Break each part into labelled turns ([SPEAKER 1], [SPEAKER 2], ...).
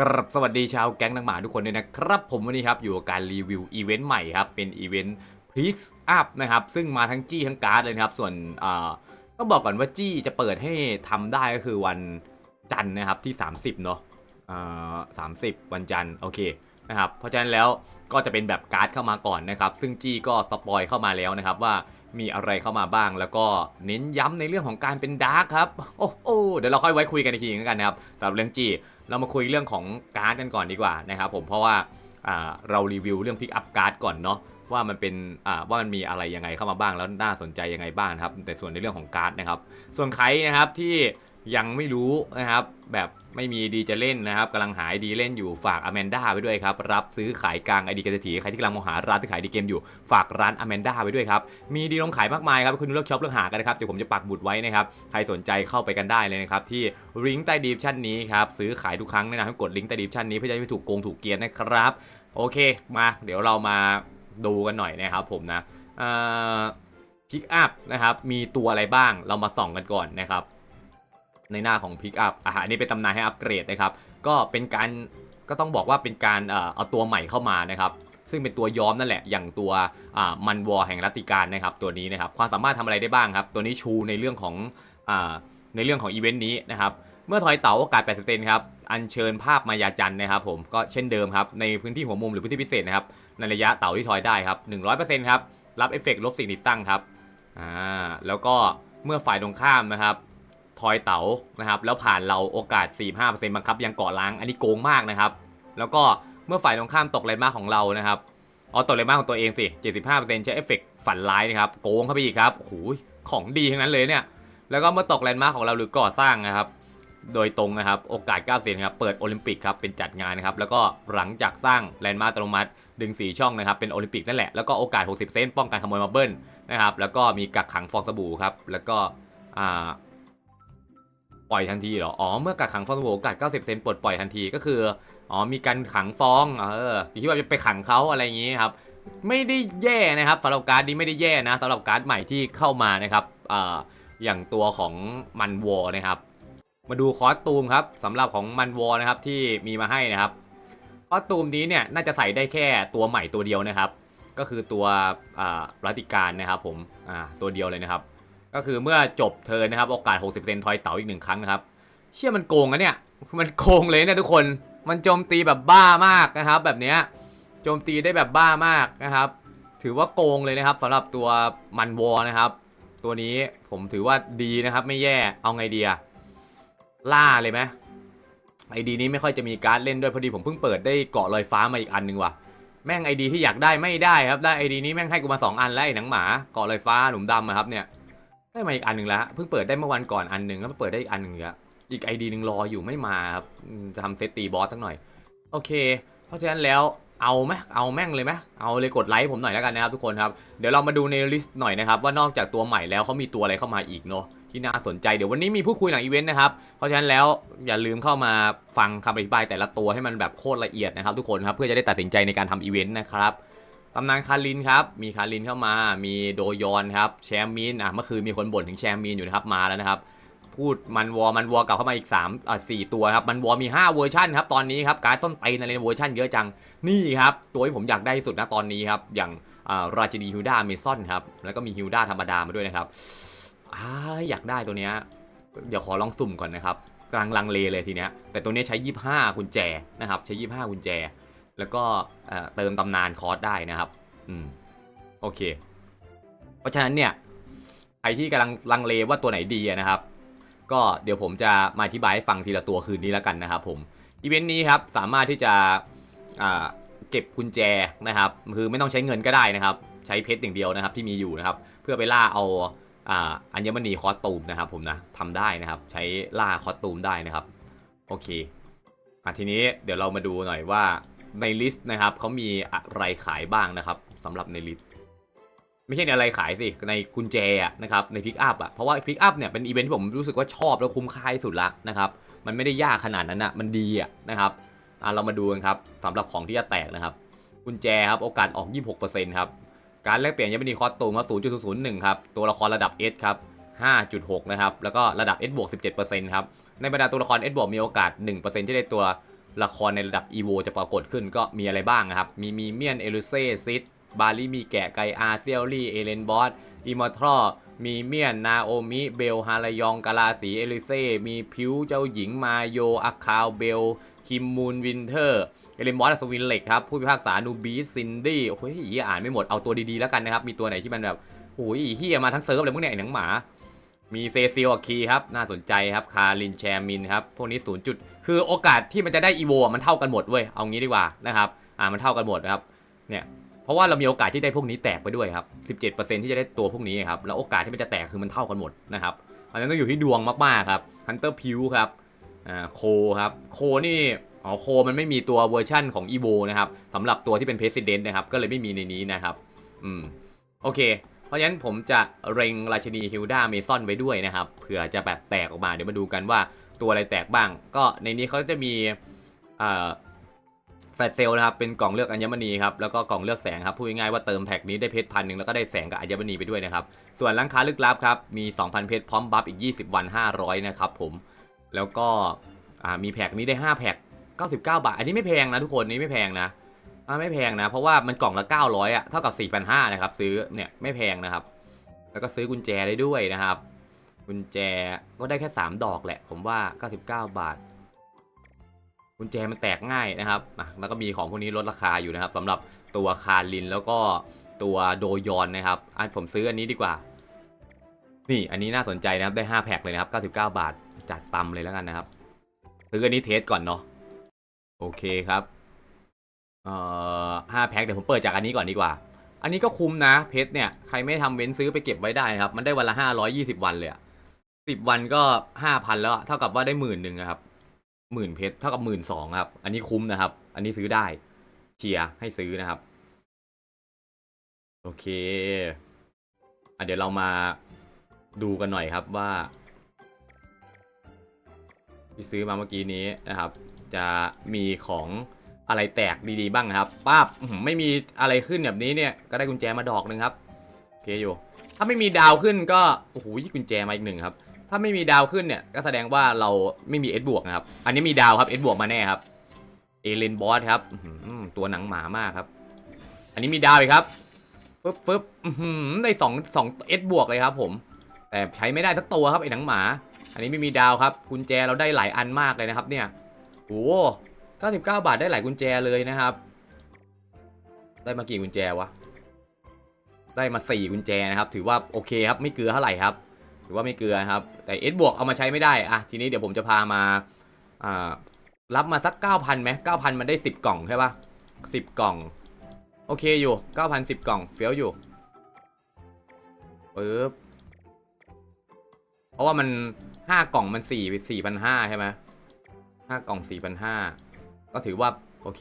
[SPEAKER 1] กรับสวัสดีชาวแก๊งนังหมาทุกคนด้วยนะครับ ผมวันนี้ครับอยู่กับการรีวิวอีเวนต์ใหม่ครับ เป็นอีเวนต์พิกอัพนะครับ ซึ่งมาทั้งจี้ทั้งการ์ดเลยนะครับ ส่วนอ่าต้องบอกก่อนว่าจี้จะเปิดให้ทำได้ก็คือวันจันทร์นะครับที่ 30 เนาะอ่าสามสิบวันจันทร์โอเคนะครับเพราะฉะนั้นแล้วก็จะเป็นแบบการ์ดเข้ามาก่อนนะครับ ซึ่งจี้ก็สปอยเข้ามาแล้วนะครับว่า มีอะไรเข้ามาบ้าง แล้วก็เน้นย้ำในเรื่องของการเป็นดาร์คครับ โอ้โอ้เดี๋ยวเราค่อยไว้คุยกันอีกทีนึงแล้วกันนะครับสำหรับเรื่องจีเรามาคุยเรื่องของการ์ดกันก่อนดีกว่านะครับผมเพราะว่าเรารีวิวเรื่องพิกอัพการ์ดก่อนเนาะว่ามันเป็นว่ามันมีอะไรยังไงเข้ามาบ้างแล้วน่าสนใจยังไงบ้างครับแต่ส่วนในเรื่องของการ์ดนะครับ ส่วนใครนะครับที่ ยังไม่รู้นะครับ แบบไม่มีดีจะเล่นนะครับกำลังหายดีเล่นอยู่ฝากอแมนด้าไปด้วยครับรับซื้อขายกลางไอดีกระถีใครที่กำลังมองหาร้านที่ขายดีเกมอยู่ฝากร้านอแมนด้าไปด้วยครับมีดีลงขายมากมายครับคุณเลือกช็อปเลือกหากันนะครับเดี๋ยวผมจะปักบุดไว้นะครับใครสนใจเข้าไปกันได้เลยนะครับที่ลิงก์ใต้ดีฟชั่นนี้ครับซื้อขายทุกครั้งแนะนำให้กดลิงก์ใต้ดีฟชั่นนี้เพื่อจะไม่ถูกโกงถูกเกียร์นะครับโอเคมาเดี๋ยวเรามาดูกันหน่อยนะครับผมนะพิกอัพนะครับมีตัวอะไรบ้างเรามาส่องกันก่อนนะครับ ในหน้าของพิกอัพอะอันนี้เป็นตำนานให้อัปเกรดนะครับ ก็เป็นการก็ต้องบอกว่าเป็นการเอ่อเอาตัวใหม่เข้ามานะครับ ซึ่งเป็นตัวย้อมนั่นแหละ อย่างตัวอ่ามันวอแห่งรัตติการนะครับ ตัวนี้นะครับ ความสามารถทำอะไรได้บ้างครับ ตัวนี้ชูในเรื่องของอ่าในเรื่องของอีเวนต์นี้นะครับ เมื่อทอยเต๋าโอกาส 80%ครับ อัญเชิญภาพมายาจันนะครับผม ก็เช่นเดิมครับ ในพื้นที่หัวมุมหรือพื้นที่พิเศษนะครับ ในระยะเต๋าที่ทอยได้ครับ 100%ครับ รับเอฟเฟกต์ลบสิ่งติดตั้งครับ อ่า แล้วก็เมื่อฝ่ายตรงข้ามนะครับ อยเต๋านะครับแล้วผ่านเราโอกาส 45%บังคับยังเกาะล้างอันนี้โกงมากนะครับ แล้วก็เมื่อฝ่ายตรงข้ามตกแรงมาของเรานะครับอ๋อตกแรงมาของตัวเองสิ 75%ใช้เอฟเฟกต์ฝันร้ายนะครับโกงเข้าไปอีกครับโอ้โหของดีทั้งนั้นเลยเนี่ยแล้วก็เมื่อตกแลนด์มาร์ของเราหรือก่อสร้างนะครับ โดยตรงนะครับ โอกาส90ครับ เปิดโอลิมปิกครับ เป็นจัดงานนะครับ แล้วก็หลังจากสร้างแลนด์มาร์คอัตโนมัติ ดึง 4 ช่องนะครับ เป็นโอลิมปิกนั่นแหละ แล้วก็โอกาส 60 เซนต์ป้องกันขโมยมาเบิ้ลนะครับ แล้วก็มีกักขังฟองสบู่ครับ แล้วก็อ่า ปล่อยทันทีเหรอ อ๋อ เมื่อกักขังฟองสบู่โอกาส90เซนปลดปล่อยทันทีก็คือ อ๋อ มีการขังฟอง เออคิดว่าจะไปขังเขาอะไรอย่างงี้ครับ ไม่ได้แย่นะครับสำหรับการ์ดนี้ไม่ได้แย่นะสำหรับการ์ดใหม่ที่เข้ามานะครับอ่าอย่างตัวของมันวอนะครับ มาดูคอสตูมครับสำหรับของมันวอนะครับที่มีมาให้นะครับ คอสตูมนี้เนี่ยน่าจะใส่ได้แค่ตัวใหม่ตัวเดียวนะครับ ก็คือตัวอ่ารัติการนะครับผม อ่า ตัวเดียวเลยนะครับ ก็คือเมื่อจบเทิร์นะครับ โอกาส 60เซนทอยเต๋าอีกหนึ่งครั้งนะครับ เชื่อมันโกงนะเนี่ย มันโกงเลยเนี่ยทุกคน มันโจมตีแบบบ้ามากนะครับ แบบเนี้ย โจมตีได้แบบบ้ามากนะครับ ถือว่าโกงเลยนะครับสำหรับตัวมันวอนะครับ ตัวนี้ผมถือว่าดีนะครับ ไม่แย่ เอาไงดีอะล่าเลยไหมไอดีนี้ไม่ค่อยจะมีการ์ดเล่นด้วยพอดีผมเพิ่งเปิดได้เกาะลอยฟ้ามาอีกอันนึงว่ะแม่งไอดีที่อยากได้ไม่ได้ครับได้ไอดีนี้แม่งให้กูมาสองอันแล้วไอหนังหมาเกาะลอยฟ้าหนุ่มดำอะครับเนี่ย ได้มาอีกอันหนึ่งแล้วเพิ่งเปิดได้เมื่อวันก่อนอันหนึ่งแล้วมาเปิดได้อีกอันหนึ่งอีกแล้วอีกไอดีหนึ่งรออยู่ไม่มาครับทำเซตตีบอสสักหน่อย โอเค เพราะฉะนั้นแล้วเอาไหมเอาแม่งเลยไหมเอาเลยกดไลค์ผมหน่อยแล้วกันนะครับทุกคนครับ เดี๋ยวเรามาดูในลิสต์หน่อยนะครับ ว่านอกจากตัวใหม่แล้วเขามีตัวอะไรเข้ามาอีกเนาะที่น่าสนใจเดี๋ยววันนี้มีผู้คุยหลังอีเวนต์นะครับ เพราะฉะนั้นแล้วอย่าลืมเข้ามาฟังคำอธิบายแต่ละตัวให้มันแบบโคตรละเอียดนะครับทุกคนครับเพื่อจะได้ตัดสินใจในการทำอีเวนต์นะครับ ตำนานคารินครับ มีคารินเข้ามา มีโดยอนครับ แชมมิน อะ เมื่อคืนมีคนบ่นถึงแชมมินอยู่นะครับ มาแล้วนะครับ พูดมันวอ มันวอกลับเข้ามาอีก3อะสตัวครับ มันวอมี 5 เวอร์ชันครับ ตอนนี้ครับ การต้นไตรอะไรเวอร์ชันเยอะจัง นี่ครับ ตัวที่ผมอยากได้สุดนะตอนนี้ครับ อย่างราชินีฮิวดาเมซอนครับ แล้วก็มีฮิวดาธรรมดามาด้วยนะครับออยากได้ตัวเนี้ย เดี๋ยวขอลองสุ่มก่อนนะครับกลังลังเลเลยทีเนี้ย แต่ตัวเนี้ยใช้ 25กุญแจนะครับ ใช้ 25กุญแจ แล้วก็เติมตำนานคอร์สได้นะครับ อืม โอเค เพราะฉะนั้นเนี่ยใครที่กำลังลังเลว่าตัวไหนดีนะครับ ก็เดี๋ยวผมจะมาอธิบายให้ฟังทีละตัวคืนนี้แล้วกันนะครับผม อีเวนต์นี้ครับสามารถที่จะเก็บกุญแจนะครับ คือไม่ต้องใช้เงินก็ได้นะครับ ใช้เพชรอย่างเดียวนะครับ ที่มีอยู่นะครับ เพื่อไปล่าเอาอ่าอัญมณีคอสตูมนะครับ ผมนะทำได้นะครับ ใช้ล่าคอสตูมได้นะครับ โอเคอะทีนี้เดี๋ยวเรามาดูหน่อยว่า ในลิสต์นะครับเขามีอะไรขายบ้างนะครับสำหรับในลิสต์ไม่ใช่ในอะไรขายสิในกุญแจอะนะครับในพิกอัพอะเพราะว่าพิกอัพเนี่ยเป็นอีเวนท์ที่ผมรู้สึกว่าชอบแล้วคุ้มค่าที่สุดละนะครับมันไม่ได้ยากขนาดนั้นอะมันดีอะนะครับอะเรามาดูกันครับสำหรับของที่จะแตกนะครับ กุญแจครับโอกาสออก 26%ครับการแลกเปลี่ยนยังไม่มีคอสตูมมา0.001ครับตัวละครระดับ S ครับ5.6 นะครับ แล้วก็ระดับ S บวก 17%ครับ ในบรรดาตัวละคร S บวกมีโอกาส 1%ที่ได้ตัว ละครในระดับอีโวจะปรากฏขึ้นก็มีอะไรบ้างนะครับ มีมีเมียนเอลูเซ่ซิดบาลีมีแกะไกอาเซียลี่เอเลนบอสอิมอร์ทรอมีเมียนนาโอมิ เบลฮารายองกาลาสีเอลิเซ่ มีพิวเจ้าหญิงมาโยอาคาวเบล คิมมูนวินเทอร์ เอเลนบอสอัศวินเล็กครับ ผู้พิพากษานูบีซินดี้โอ้ยอ่านไม่หมด เอาตัวดีๆแล้วกันนะครับ มีตัวไหนที่มันแบบโอ้ยเฮียมาทั้งเซิร์ฟเลยพวกเนี่ยไอหนังหมา มีเซซิลกับคีครับ น่าสนใจครับคารินแชมินครับ พวกนี้ศูนย์จุด คือโอกาสที่มันจะได้อีโวมันเท่ากันหมดเว้ย เอางี้ดีกว่านะครับ อ่ามันเท่ากันหมดนะครับ เนี่ย เพราะว่าเรามีโอกาสที่ได้พวกนี้แตกไปด้วยครับ 17%ที่จะได้ตัวพวกนี้ครับ แล้วโอกาสที่มันจะแตกคือมันเท่ากันหมดนะครับอันนั้นต้องอยู่ที่ดวงมากๆครับฮันเตอร์พิวครับ อ่าโคครับ โคนี่ อ๋อโคมันไม่มีตัวเวอร์ชั่นของอีโวนะครับสำหรับตัวที่เป็นเพรสิดเนนต์นะครับ ก็เลยไม่มีในนี้นะครับ อืม โอเค เพราะฉะนั้นผมจะเร็งราชินีฮิลดาเมซอนไว้ด้วยนะครับเผื่อจะแบบแตกออกมาเดี๋ยวมาดูกันว่าตัวอะไรแตกบ้าง ก็ในนี้เขาจะมีอ่าแฟลชเซลนะครับเป็นกล่องเลือกอัญมณีครับแล้วก็กล่องเลือกแสงครับพูดง่ายๆว่าเติมแพ็กนี้ได้เพชรพันหนึ่งแล้วก็ได้แสงกับอัญมณีไปด้วยนะครับส่วนร้านค้าลึกลับครับมี 2,000 เพชรพร้อมบัฟอีก 20 วัน 500 นะครับผมแล้วก็มีแพ็กนี้ได้ 5 แพ็ก99 บาท อันนี้ไม่แพงนะทุกคนนี่ไม่แพงนะ อ่าไม่แพงนะ เพราะว่ามันกล่องละ 900อะเท่ากับ 4,500นะครับซื้อเนี่ยไม่แพงนะครับ แล้วก็ซื้อกุญแจได้ด้วยนะครับ กุญแจก็ได้แค่ 3 ดอกแหละ ผมว่า 99 บาท กุญแจมันแตกง่ายนะครับอะแล้วก็มีของพวกนี้ลดราคาอยู่นะครับสำหรับตัวคารินแล้วก็ตัวโดยอนนะครับอะผมซื้ออันนี้ดีกว่า นี่อันนี้น่าสนใจนะครับได้ 5 แพ็คเลยนะครับ 99 บาทจัดตำเลยแล้วกันนะครับซื้ออันนี้เทสก่อนเนาะโอเคครับ เอ่อห้าแพ็คเดี๋ยวผมเปิดจากอันนี้ก่อนดีกว่า อันนี้ก็คุ้มนะเพชรเนี่ยใครไม่ทำเว้นซื้อไปเก็บไว้ได้นะครับ มันได้วันละ520วันเลยสิบวันก็5,000แล้วเท่ากับว่าได้หมื่นหนึ่งครับหมื่นเพชรเท่ากับหมื่นสองครับ อันนี้คุ้มนะครับ อันนี้ซื้อได้เชียร์ให้ซื้อนะครับ โอเคอะเดี๋ยวเรามาดูกันหน่อยครับว่า ที่ซื้อมาเมื่อกี้นี้นะครับ จะมีของ อะไรแตกดีๆบ้างครับป้าบไม่มีอะไรขึ้นแบบนี้เนี่ยก็ได้กุญแจมาดอกหนึ่งครับโอเคอยู่ ถ้าไม่มีดาวขึ้นก็โอ้โหกุญแจมาอีกหนึ่งครับ ถ้าไม่มีดาวขึ้นเนี่ยก็แสดงว่าเราไม่มีเอสบวกนะครับ อันนี้มีดาวครับเอสบวกมาแน่ครับเอเลนบอสครับตัวหนังหมามากครับ อันนี้มีดาวอีกครับปึ๊บปึ๊บได้สองสองเอสบวกเลยครับ ผม แต่ใช้ไม่ได้สักตัวครับไอ้หนังหมา อันนี้ไม่มีดาวครับกุญแจเราได้หลายอันมากเลยนะครับ เนี่ยโอ้ 99 บาทได้หลายกุญแจเลยนะครับ ได้มากี่กุญแจวะ ได้มา 4 กุญแจนะครับ ถือว่าโอเคครับ ไม่เกลือเท่าไหร่ครับ ถือว่าไม่เกลือครับ แต่เอสบวกเอามาใช้ไม่ได้อะทีนี้เดี๋ยวผมจะพามา อ่า รับมาสัก 9,000ไหม9,000 มันได้ 10 กล่องใช่ปะ10 กล่อง โอเคอยู่ 9,000 10 กล่อง เฟี้ยวอยู่ปึ๊บเพราะว่ามัน5กล่องมัน4 4,500ใช่ไหม5กล่อง4,500 ก็ถือว่าโอเค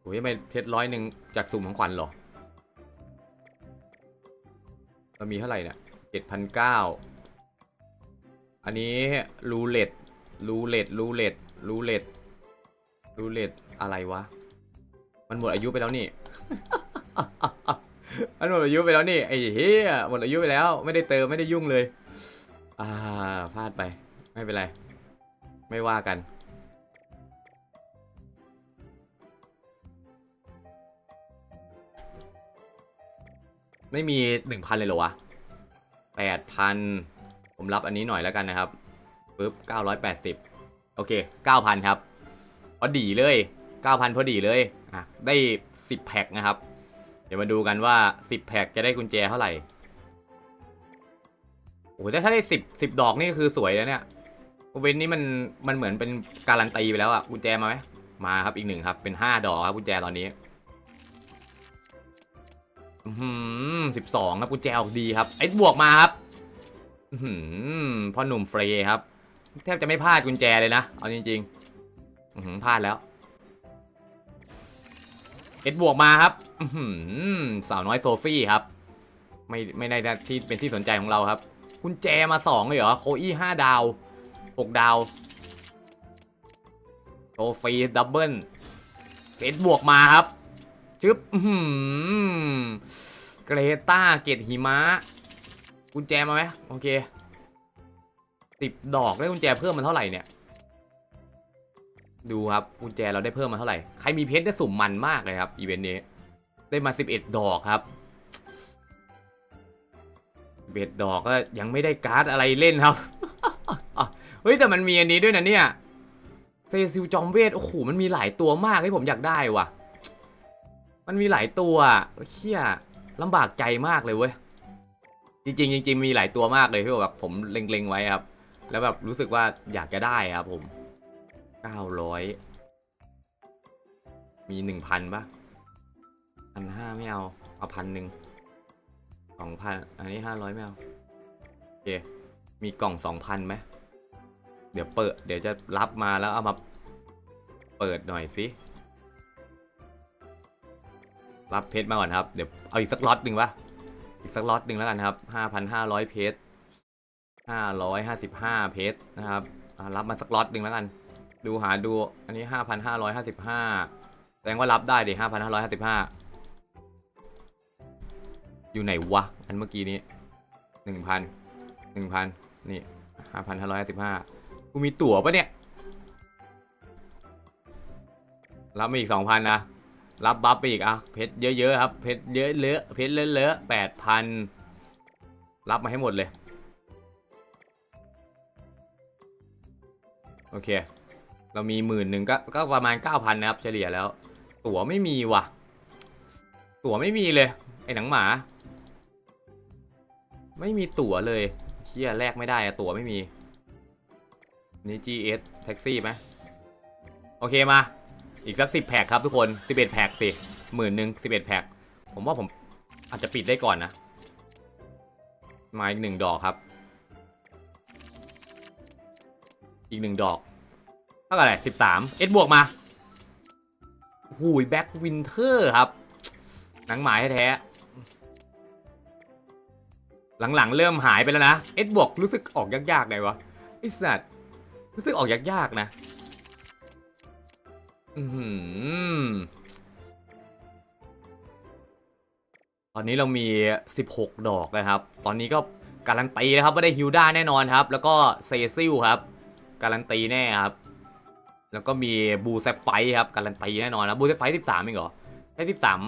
[SPEAKER 1] โอ้ยทำไมเพชรร้อยหนึ่งจากสุ่มของขวัญหรอเรามีเท่าไหร่เนี่ย7,900อันนี้รูเล็ตรูเล็ตรูเล็ตรูเล็ตรูเล็ตอะไรวะ มันหมดอายุไปแล้วนี่ มันหมดอายุไปแล้วนี่ไอ้เหี้ยหมดอายุไปแล้ว ไม่ได้เติมไม่ได้ยุ่งเลย อ่าพลาดไปไม่เป็นไร ไม่ว่ากัน ไม่มีหนึ่งพันเลยเหรอวะแปดพันผมรับอันนี้หน่อยแล้วกันนะครับปึ๊บเก้าร้อยแปดสิบโอเคเก้าพันครับ พอดีเลยเก้าพันพอดีเลยอะได้สิบแพ็คนะครับ เดี๋ยวมาดูกันว่าสิบแพ็คจะได้กุญแจเท่าไหร่โอ้โหแต่ถ้าได้สิบสิบดอกนี่คือสวยแล้วเนี่ยเว้นนี่มันมันเหมือนเป็นการันตีไปแล้วอะกุญแจมาไหมมาครับอีกหนึ่งครับเป็นห้าดอกครับกุญแจตอนนี้ สิบสองครับกุญแจออกดีครับไอ้บวกมาครับอื้อหืพ่อหนุ่มเฟรย์ครับ แทบจะไม่พลาดกุญแจเลยนะ เอาจริงๆหืพลาดแล้วเอ็ดบวกมาครับอื้อหืสาวน้อยโซฟี่ครับ ไม่ไม่ได้ที่เป็นที่สนใจของเราครับ กุญแจมาสองเลยเหรอโคอี้ห้าดาวหกดาวโซฟีดับเบิลเอ็ดบวกมาครับ จึ๊บอื้อหือเกรตาเกตหิมะ กุญแจมาไหมโอเคสิบดอกได้กุญแจเพิ่มมันเท่าไหร่เนี่ย ดูครับกุญแจเราได้เพิ่มมาเท่าไหร่ ใครมีเพชรได้สุ่มมันมากเลยครับอีเวนต์นี้ ได้มา11ดดอกครับเบ็ดดอกก็ยังไม่ได้การ์ดอะไรเล่นครับ เฮ้ยแต่มันมีอันนี้ด้วยนะเนี่ย เซซิลจอมเวทโอ้โหมันมีหลายตัวมากให้ผมอยากได้ว่ะ มันมีหลายตัวเชี่ยลำบากใจมากเลยเว้ย จริงๆจริงๆมีหลายตัวมากเลยที่แบบผมเล็งๆไว้ครับ แล้วแบบรู้สึกว่าอยากจะได้ครับผมเก้าร้อยมีหนึ่งพันปะพันห้าไม่เอา เอาพันหนึ่งสองพันอันนี้ห้าร้อยไม่เอาโอเค มีกล่องสองพันไหมเดี๋ยวเปิด เดี๋ยวจะรับมาแล้วเอามาเปิดหน่อยสิ รับเพชรมาก่อนครับ เดี๋ยวเอาอีกสักล็อตหนึ่งปะอีกสักล็อตหนึ่งแล้วกันครับห้าพันห้าร้อยเพชรห้าร้อยห้าสิบห้าเพชรนะครับรับมาสักล็อตหนึ่งแล้วกัน ดูหาดู อันนี้ห้าพันห้าร้อยห้าสิบห้าแสดงว่ารับได้ดิห้าพันห้าร้อยห้าสิบห้าอยู่ไหนวะ อันเมื่อกี้นี้หนึ่งพันหนึ่งพันนี่ห้าพันห้าร้อยห้าสิบห้ากูมีตั๋วปะเนี่ย รับมาอีกสองพันนะ รับบัฟไปอีกอะเพชรเยอะๆครับเพชรเยอะเลอะเพชรเลอะแปดพันรับมาให้หมดเลย โอเค เรามีหมื่นหนึ่งก็ก็ประมาณ 9,000 นะครับ เฉลี่ยแล้ว ตั๋วไม่มีว่ะ ตั๋วไม่มีเลย ไอ้หนังหมา ไม่มีตั๋วเลยเชี่ยแลกไม่ได้อะตั๋วไม่มี นี่ GS แท็กซี่ไหมโอเคมา อีกสักสิบแพ็คครับทุกคน11แพ็คสิหมื่นหนึ่งสิบเอ็ดแพ็คผมว่าผมอาจจะปิดได้ก่อนนะ มาอีกหนึ่งดอกครับ อีกหนึ่งดอกเท่ากับอะไรสิบสามเอ็ดบวกมาหูยแบ็กวินเทอร์ครับ หนังหมายแท้ๆหลังๆ เริ่มหายไปแล้วนะ เอ็ดบวกรู้สึกออกยากๆไงวะไอสัตว์รู้สึกออกยากๆนะ ตอนนี้เรามี 16 ดอกนะครับ ตอนนี้ก็การันตีนะครับว่าได้ฮิวด้าแน่นอนครับ แล้วก็เซซิลครับ การันตีแน่ครับ แล้วก็มีบูแซฟไฟครับ การันตีแน่นอนนะบูแซฟไฟสิบสามเองเหรอ ได้สิบสาม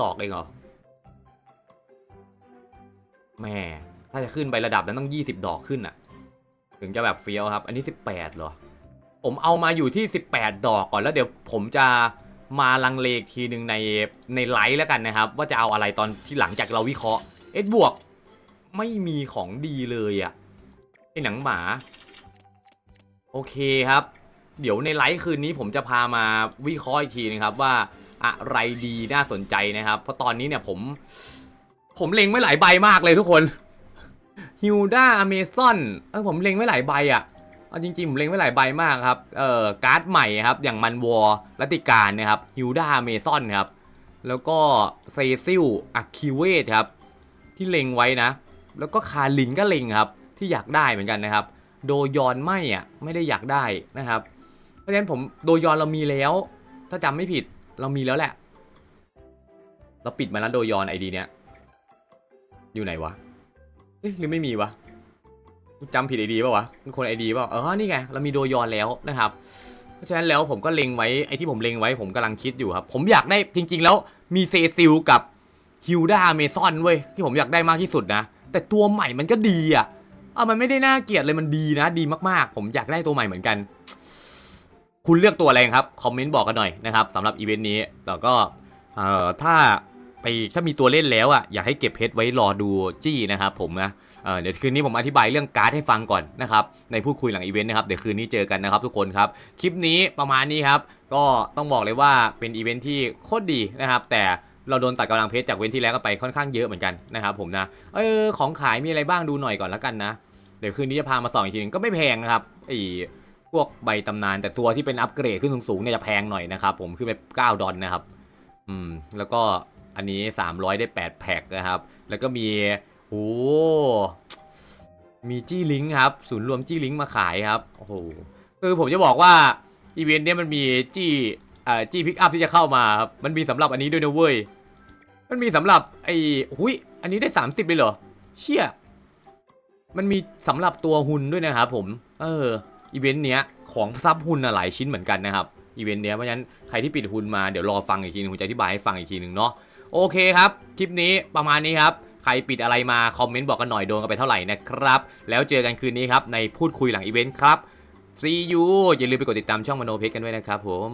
[SPEAKER 1] ดอกเองเหรอ แม่ ถ้าจะขึ้นไประดับนั้นต้อง20ดอกขึ้นอะ ถึงจะแบบเฟี้ยวครับ อันนี้18เหรอ ผมเอามาอยู่ที่ 18 ดอกก่อนแล้วเดี๋ยวผมจะมาลังเลอีกทีหนึ่งในในไลฟ์แล้วกันนะครับ ว่าจะเอาอะไรตอนที่หลังจากเราวิเคราะห์เอ็ดบวกไม่มีของดีเลยอะ่ะไอหนังหมา โอเคครับ เดี๋ยวในไลฟ์คืนนี้ผมจะพามาวิเคราะห์อีกทีนะครับว่าอะไรดีน่าสนใจนะครับ เพราะตอนนี้เนี่ยผม ผมเล็งไว้หลายใบมากเลยทุกคนฮิวด้าอเมซอนเออผมเล็งไว้หลายใบอะ เอาจริงๆผมเล็งไว้หลายใบมากครับ เอ่อการ์ดใหม่ครับ อย่างมันวอร์รัติการนะครับฮิวดาเมซอนครับ แล้วก็เซซิลอะคิเวตครับ ที่เล็งไว้นะ แล้วก็คาลินก็เล็งครับ ที่อยากได้เหมือนกันนะครับ โดยอนไม่อะไม่ได้อยากได้นะครับ เพราะฉะนั้นผมโดยอนเรามีแล้ว ถ้าจำไม่ผิดเรามีแล้วแหละ เราปิดมาแล้วโดยอนไอดีเนี้ยอยู่ไหนวะเอ๊ะหรือไม่มีวะ กูจำผิดไอดีป่าวะเป็นคนไอดีป่าวเออนี่ไงเรามีโดยอนแล้วนะครับเพราะฉะนั้นแล้วผมก็เล็งไว้ไอที่ผมเล็งไว้ผมกำลังคิดอยู่ครับ ผมอยากได้จริง ๆ แล้วมีเซซิลกับฮิวดาเมซอนเว้ยที่ผมอยากได้มากที่สุดนะ แต่ตัวใหม่มันก็ดีอะเอะมันไม่ได้น่าเกลียดเลยมันดีนะ ดีมากๆ ผมอยากได้ตัวใหม่เหมือนกัน คุณเลือกตัวอะไรครับคอมเมนต์บอกกันหน่อยนะครับสำหรับอีเวนต์นี้แต่ก็เอ่อถ้าไปถ้ามีตัวเล่นแล้วอะอยากให้เก็บเพชรไว้รอดูจี้นะครับผมนะ เดี๋ยวคืนนี้ผมอธิบายเรื่องการ์ดให้ฟังก่อนนะครับในพูดคุยหลังอีเวนต์นะครับเดี๋ยวคืนนี้เจอกันนะครับทุกคนครับคลิปนี้ประมาณนี้ครับก็ต้องบอกเลยว่าเป็นอีเวนต์ที่โคตรดีนะครับแต่เราโดนตัดกำลังเพชรจากเว้นที่แล้วก็ไปค่อนข้างเยอะเหมือนกันนะครับผมนะเออของขายมีอะไรบ้างดูหน่อยก่อนแล้วกันนะเดี๋ยวคืนนี้จะพามาส่องอีกทีหนึงก็ไม่แพงนะครับไอ้พวกใบตำนานแต่ตัวที่เป็นอัปเกรดขึ้นสูงๆเนี่ยจะแพงหน่อยนะครับผมคือแบบ9ดอลนะครับอืมแล้วก็อันนี้ 300 ได้ 8 แพ็คนะครับ แล้วก็มี โอ้มีจี้ลิงครับศูนย์รวมจี้ลิงมาขายครับโอ้โหคือผมจะบอกว่าอีเวนต์เนี้ยมันมีจี้เอ่อจี้พิกอัพที่จะเข้ามาครับมันมีสำหรับอันนี้ด้วยนะเว้ยมันมีสำหรับไอ้หุยอันนี้ได้ 30เลยเหรอเชี่ยมันมีสำหรับตัวหุ่นด้วยนะครับผมเอออีเวนต์เนี้ยของซับหุ่นอะหลายชิ้นเหมือนกันนะครับอีเวนต์เนี้ยเพราะฉะนั้นใครที่ปิดหุ้นมาเดี๋ยวรอฟังอีกทีนึงผมจะอธิบายให้ฟังอีกทีนึงเนาะโอเคครับ คลิปนี้ประมาณนี้ครับ ใครปิดอะไรมาคอมเมนต์บอกกันหน่อยโดนกันไปเท่าไหร่นะครับ แล้วเจอกันคืนนี้ครับในพูดคุยหลังอีเวนต์ครับ see you อย่าลืมไปกดติดตามช่องมโนเพชรกันด้วยนะครับผม